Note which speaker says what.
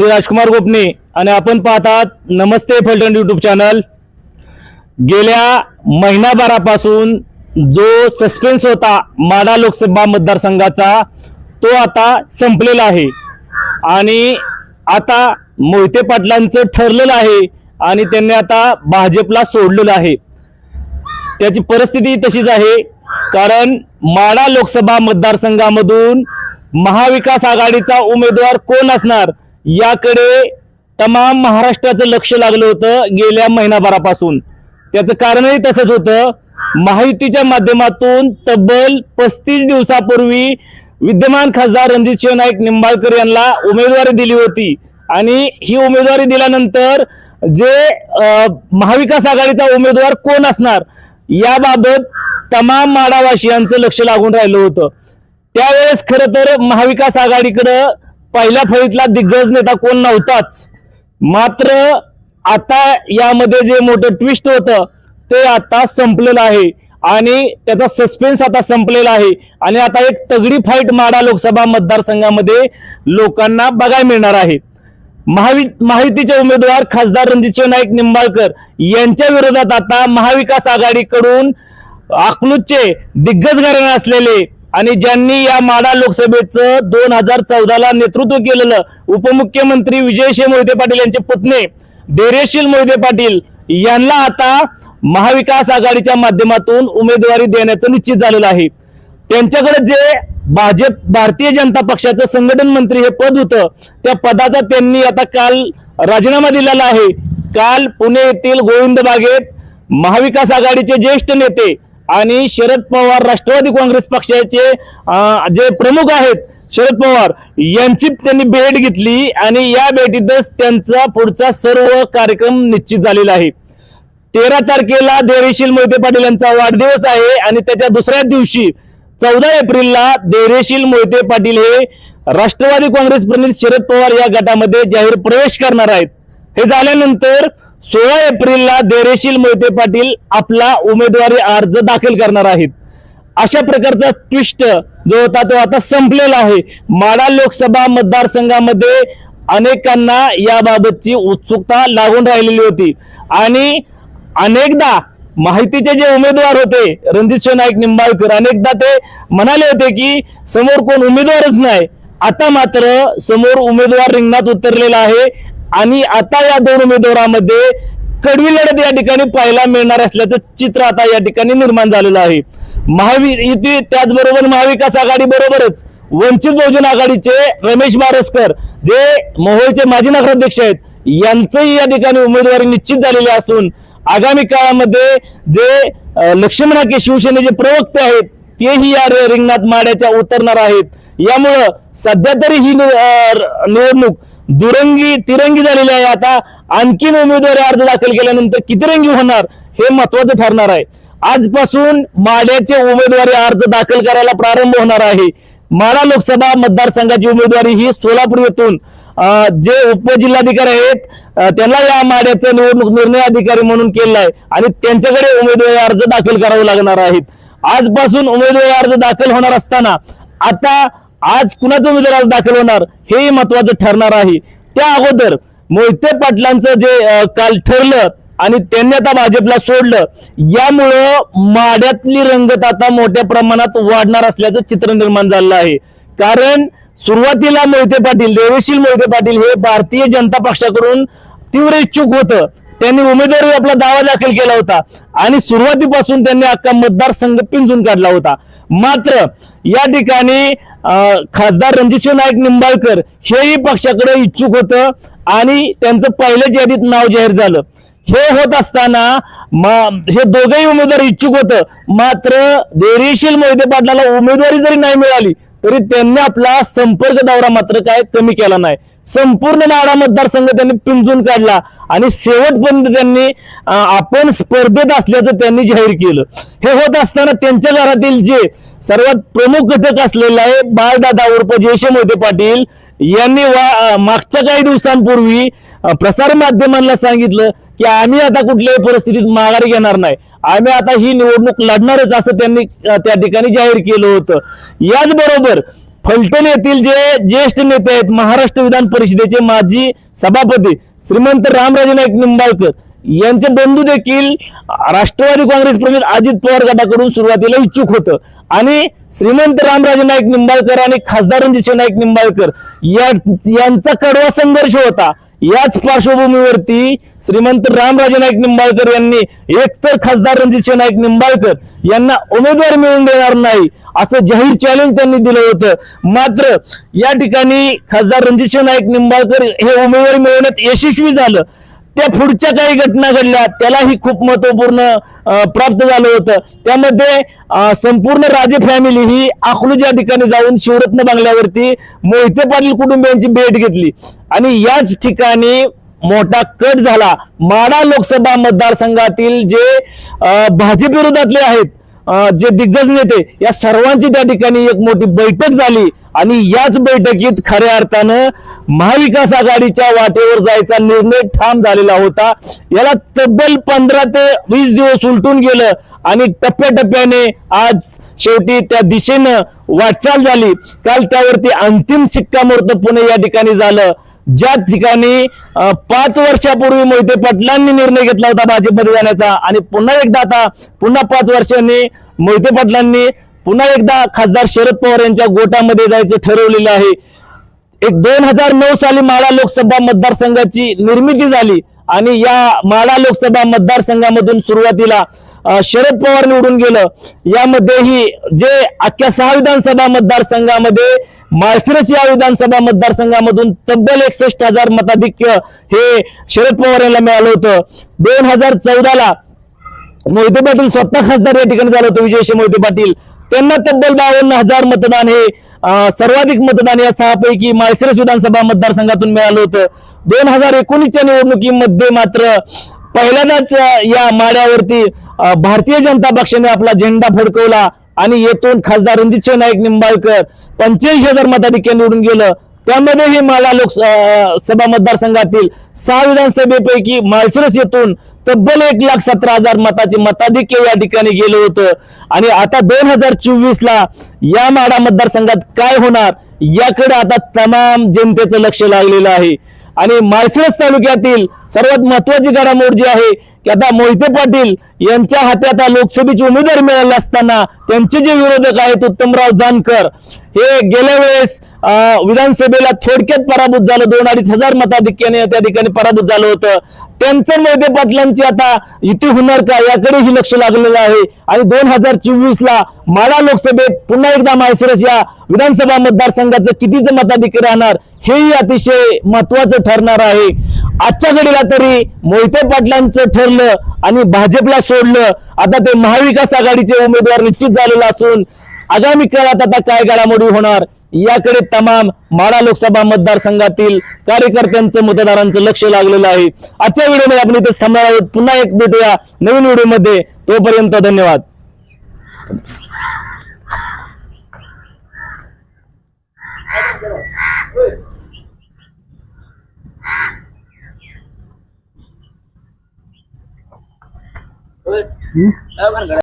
Speaker 1: मी राजकुमार गोपने आणि आपण पाहतात नमस्ते फलटण यूट्यूब चॅनल गेल्या महिनाभरापासून जो सस्पेन्स होता माडा लोकसभा मतदारसंघाचा तो आता संपलेला आहे. आणि आता मोहिते पाटलांचं ठरलेलं आहे आणि त्यांनी आता भाजपला सोडलेलं आहे. त्याची परिस्थिती तशीच आहे. कारण माडा लोकसभा मतदारसंघामधून महाविकास आघाडीचा उमेदवार कोण असणार? याकडे तमाम महाराष्ट्राचं लक्ष लागलं होतं गेल्या महिनाभरापासून. त्याचं कारणही तसंच होतं. माहितीच्या माध्यमातून तब्बल पस्तीस दिवसापूर्वी विद्यमान खासदार रणजित नाईक निंबाळकर यांना उमेदवारी दिली होती. आणि ही उमेदवारी दिल्यानंतर जे महाविकास आघाडीचा उमेदवार कोण असणार याबाबत तमाम माडावासियांचं लक्ष लागून राहिलं होतं. त्यावेळेस खरं तर महाविकास आघाडीकडं पहिल्या फळीतला दिग्गज नेता कोण नव्हताच. मात्र आता यामध्ये जे मोठं ट्विस्ट होतं ते आता संपलेलं आहे. आणि त्याचा सस्पेन्स आता संपलेला आहे. आणि आता एक तगडी फाईट माडा लोकसभा मतदारसंघामध्ये लोकांना बघायला मिळणार आहे. महावि माहितीचे उमेदवार खासदार रणजितसिंह नाईक निंबाळकर यांच्या विरोधात आता महाविकास आघाडीकडून अकलूजचे दिग्गज घराणे असलेले आणि ज्यांनी या माडा लोकसभेचं दोन हजार चौदाला नेतृत्व केलेलं उपमुख्यमंत्री विजयशे मोहिते पाटील यांचे पुतणे धैर्यशील मोहिते पाटील यांना आता महाविकास आघाडीच्या माध्यमातून उमेदवारी देण्याचं निश्चित झालेलं आहे. त्यांच्याकडे जे भाजप भारतीय जनता पक्षाचं संघटन मंत्री हे पद होतं त्या पदाचा त्यांनी आता काल राजीनामा दिलेला आहे. काल पुणे येथील गोविंद बागेत महाविकास आघाडीचे ज्येष्ठ नेते आणि शरद पवार राष्ट्रवादी काँग्रेस पक्षाचे जे प्रमुख आहेत शरद पवार यांची त्यांनी भेट घेतली आणि या भेटीतच त्यांचा पुढचा सर्व कार्यक्रम निश्चित झालेला आहे. तेरा तारखेला धैर्यशील मोहिते पाटील यांचा वाढदिवस आहे आणि त्याच्या दुसऱ्या दिवशी चौदा एप्रिलला धैर्यशील मोहिते पाटील हे राष्ट्रवादी काँग्रेस प्रणित शरद पवार या गटामध्ये जाहीर प्रवेश करणार आहेत. हे झाल्यानंतर सोळा एप्रिलला धैर्यशील मोहिते पाटील आपला उमेदवारी अर्ज दाखल करणार आहेत. अशा प्रकारचा ट्विस्ट जो होता तो आता संपलेला आहे. माडा लोकसभा मतदारसंघामध्ये अनेकांना याबाबतची उत्सुकता लागून राहिलेली होती. आणि अनेकदा माहितीचे जे उमेदवार होते रणजित नाईक निंबाळकर अनेकदा ते म्हणाले होते की समोर कोण उमेदवारच नाही. आता मात्र समोर उमेदवार रिंगणात उतरलेला आहे. आणि आता या दोन उमेदवारामध्ये कडवी लढत या ठिकाणी पाहायला मिळणार असल्याचं चित्र आता या ठिकाणी निर्माण झालेलं आहे. महावी त्याचबरोबर महाविकास आघाडी बरोबरच वंचित बहुजन आघाडीचे रमेश मारसकर जे मोहोळचे माजी नगराध्यक्ष आहेत यांचंही या ठिकाणी उमेदवारी निश्चित झालेली असून आगामी काळामध्ये जे लक्ष्मणाके शिवसेनेचे प्रवक्ते आहेत तेही या रिंगणात माड्याच्या उतरणार आहेत. यामुळं सध्या तरी ही निवडणूक दुरंगी तिरंगी झालेली आहे. आता आणखीन उमेदवारी अर्ज दाखल केल्यानंतर किती रंगी होणार हे महत्वाचं ठरणार आहे. आजपासून माड्याचे उमेदवारी अर्ज दाखल करायला प्रारंभ होणार आहे. माडा लोकसभा मतदारसंघाची उमेदवारी ही सोलापूर येथून जे उपजिल्हाधिकारी आहेत त्यांना या माड्याचा निवडणूक निर्णय अधिकारी म्हणून केला आहे आणि त्यांच्याकडे उमेदवारी अर्ज दाखल करावे लागणार आहेत. आजपासून उमेदवारी अर्ज दाखल होणार असताना आता आज कुणाचा उमेदवार आज दाखल होणार हेही महत्वाचं ठरणार आहे. त्या अगोदर मोहिते पाटलांचं जे काल ठरलं आणि त्यांनी आता भाजपला सोडलं यामुळं माड्यातली रंगत आता मोठ्या प्रमाणात वाढणार असल्याचं चित्र निर्माण झालेलं आहे. कारण सुरुवातीला मोहिते पाटील देवशील मोहिते पाटील हे भारतीय जनता पक्षाकडून तीव्र इच्छुक होतं. त्यांनी उमेदवारी आपला दावा दाखल केला होता. आणि सुरुवातीपासून त्यांनी अख्खा मतदारसंघ पिंजून काढला होता. मात्र या ठिकाणी खासदार रणजितसिंह नाईक निंबाळकर हेही पक्षाकडे इच्छुक होतं आणि त्यांचं पहिल्याच यादीत नाव जाहीर झालं. हे होत असताना हे दोघेही उमेदवार इच्छुक होतं. मात्र धैर्यशील मोहिते पाटलाला उमेदवारी जरी नाही मिळाली तरी त्यांनी आपला संपर्क दौरा मात्र काय कमी केला नाही. संपूर्ण नाडा मतदारसंघ त्यांनी पिंजून काढला. आणि शेवटपर्यंत त्यांनी आपण स्पर्धेत असल्याचं त्यांनी जाहीर केलं. हे होत असताना त्यांच्या घरातील जे सर्वात प्रमुख घटक असलेला आहे बाळदादा उर्फ जयशे मोहिते पाटील यांनी वा मागच्या काही दिवसांपूर्वी प्रसार माध्यमांना सांगितलं की आम्ही आता कुठल्याही परिस्थितीत माघारी घेणार नाही. आम्ही आता ही निवडणूक लढणारच असं त्यांनी त्या ठिकाणी जाहीर केलं होतं. याचबरोबर फलटण येथील जे ज्येष्ठ नेते आहेत महाराष्ट्र विधान परिषदेचे माजी सभापती श्रीमंत रामराजे नाईक निंबाळकर यांचे बंधू देखील राष्ट्रवादी काँग्रेस प्रमुख अजित पवार गटाकडून सुरुवातीला इच्छुक होतं. आणि श्रीमंत रामराजे नाईक निंबाळकर आणि खासदार रणजित नाईक निंबाळकर या यांचा कडवा संघर्ष होता. याच पार्श्वभूमीवरती श्रीमंत रामराजे नाईक निंबाळकर यांनी एकतर खासदार रणजित नाईक निंबाळकर यांना उमेदवार मिळून देणार नाही असं जाहीर चॅलेंज त्यांनी दिलं होतं. मात्र या ठिकाणी खासदार रणजित नाईक निंबाळकर हे उमेदवारी मिळवण्यात यशस्वी झालं. त्या पुढच्या काही घटना घडल्या त्यालाही खूप महत्त्वपूर्ण प्राप्त झालं होतं. त्यामध्ये संपूर्ण राजे फॅमिली ही अकलूज या ठिकाणी जाऊन शिवरत्न बंगल्यावरती मोहिते पाटील कुटुंबियांची भेट घेतली. आणि याच ठिकाणी मोठा कट झाला. माडा लोकसभा मतदारसंघातील जे भाजप विरोधातले आहेत जे दिग्गज नेते या सर्वांची त्या ठिकाणी एक मोठी बैठक झाली. आणि याच बैठकीत खऱ्या अर्थानं महाविकास आघाडीच्या वाटेवर जायचा निर्णय ठाम झालेला होता. याला तब्बल पंधरा ते वीस दिवस उलटून गेलं आणि टप्प्याटप्प्याने आज शेवटी त्या दिशेनं वाटचाल झाली. काल त्यावरती अंतिम शिक्कामोर्तब पुणे या ठिकाणी झालं. ज्या ठिकाणी पाच वर्षापूर्वी मोहिते पाटलांनी निर्णय घेतला होता भाजपमध्ये जाण्याचा आणि पुन्हा एकदा आता पुन्हा पाच वर्षांनी मोहिते पाटलांनी पुन्हा एकदा खासदार शरद पवार यांच्या गोटामध्ये जायचं ठरवलेलं आहे. एक दोन हजार नऊ साली माळा लोकसभा मतदारसंघाची निर्मिती झाली आणि या माळा लोकसभा मतदारसंघामधून सुरुवातीला शरद पवार निवडून गेलं. यामध्येही जे अख्ख्या सहा विधानसभा मतदारसंघामध्ये माळशिरस या विधानसभा मतदारसंघामधून तब्बल एकसष्ट हजार मताधिक्य हे शरद पवार यांना मिळालं होतं. दोन हजार चौदाला मोहिते पाटील स्वतः खासदार या ठिकाणी झालं होतं विजयशी मोहिते पाटील. त्यांना तब्बल बावन्न हजार मतदान हे सर्वाधिक मतदान या सहापैकी माळशिरस विधानसभा मतदारसंघातून मिळालं होतं. दोन हजार एकोणीसच्या निवडणुकीमध्ये मात्र पहिल्यांदाच या माड्यावरती भारतीय जनता पक्षाने आपला झेंडा फडकवला आणि येथून खासदार रणजित नाईक निंबाळकर पंच्याऐंशी हजार मताधिक्य निवडून गेलं. त्यामध्ये हे माला लोकसभा मतदारसंघातील सहा विधानसभेपैकी माळशिरस येथून तब्बल एक लाख सतरा हजार मताचे मताधिक्य या ठिकाणी गेलं होतं. आणि आता दोन हजार चोवीस ला या माडा मतदारसंघात काय होणार याकडे आता तमाम जनतेचं लक्ष लागलेलं आहे. आणि माळशिरस तालुक्यातील सर्वात महत्वाची घडामोड जी आहे की आता मोहिते पाटील यांच्या हाती आता लोकसभेची उमेदवारी मिळाली असताना त्यांचे जे विरोधक आहेत उत्तमराव जानकर हे गेल्या वेळेस विधानसभेला थोडक्यात पराभूत झालं. दोन अडीच हजार मताधिक्याने त्या ठिकाणी पराभूत झालं होतं. त्यांचं मोहिते पाटलांची आता युती होणार का याकडेही लक्ष लागलेलं आहे. आणि दोन हजार चोवीस ला माडा लोकसभेत पुन्हा एकदा माळशिरस या विधानसभा मतदारसंघाचं कितीचं मताधिक्य राहणार हेही अतिशय महत्वाचं ठरणार आहे. आजच्या घडीला तरी मोहिते पाटलांचं ठरलं आणि भाजपला सोडलं. आता ते महाविकास आघाडीचे उमेदवार निश्चित झालेलं असून आगामी काळात आता काय घडामोडी होणार? याकडे तमाम माडा लोकसभा मतदारसंघातील कार्यकर्त्यांचं मतदारांचं लक्ष लागलेलं आहे. आजच्या व्हिडिओमध्ये आपण इथे थांबणार आहोत. पुन्हा एक भेटूया नवीन व्हिडिओमध्ये. तोपर्यंत धन्यवाद.